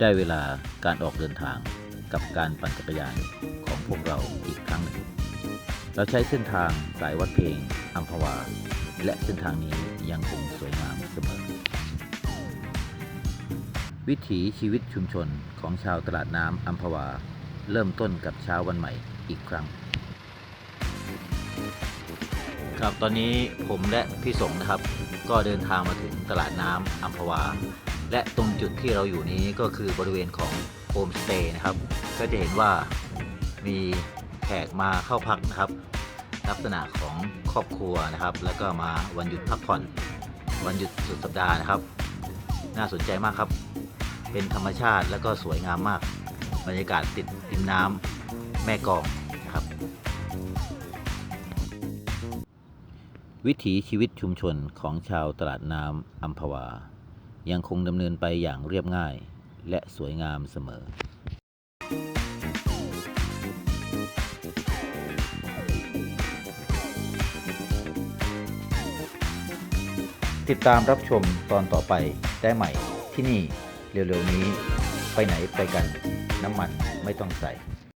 ได้เวลาการออกเดินทางกับการปั่นจักรยานของพวกเราอีกครั้งหนึ่ง เราใช้เส้นทางสายวัดเพลงอัมพวา และเส้นทางนี้ยังคงสวยงามเสมอ วิถีชีวิตชุมชนของชาวตลาดน้ำอัมพวา เริ่มต้นกับเช้าวันใหม่อีกครั้ง ครับตอนนี้ผมและพี่สงนะครับ ก็เดินทางมาถึงตลาดน้ำอัมพวา และตรงจุดที่เราอยู่นี้ก็คือบริเวณของโฮมสเตย์นะครับ ก็จะเห็นว่ามีแขกมาเข้าพักนะครับ ลักษณะของครอบครัวนะครับ แล้วก็มาวันหยุดพักผ่อน วันหยุดสุดสัปดาห์นะครับ น่าสนใจมากครับ เป็นธรรมชาติแล้วก็สวยงามมาก บรรยากาศติดริมน้ำแม่กองนะครับ วิถีชีวิตชุมชนของชาวตลาดน้ำอัมพวา ยังคงดำเนินไปอย่างเรียบง่าย และสวยงามเสมอติดตามรับชมตอนต่อไปได้ใหม่ที่นี่เร็วๆนี้ ไปไหนไปกันน้ำมันไม่ต้องใส่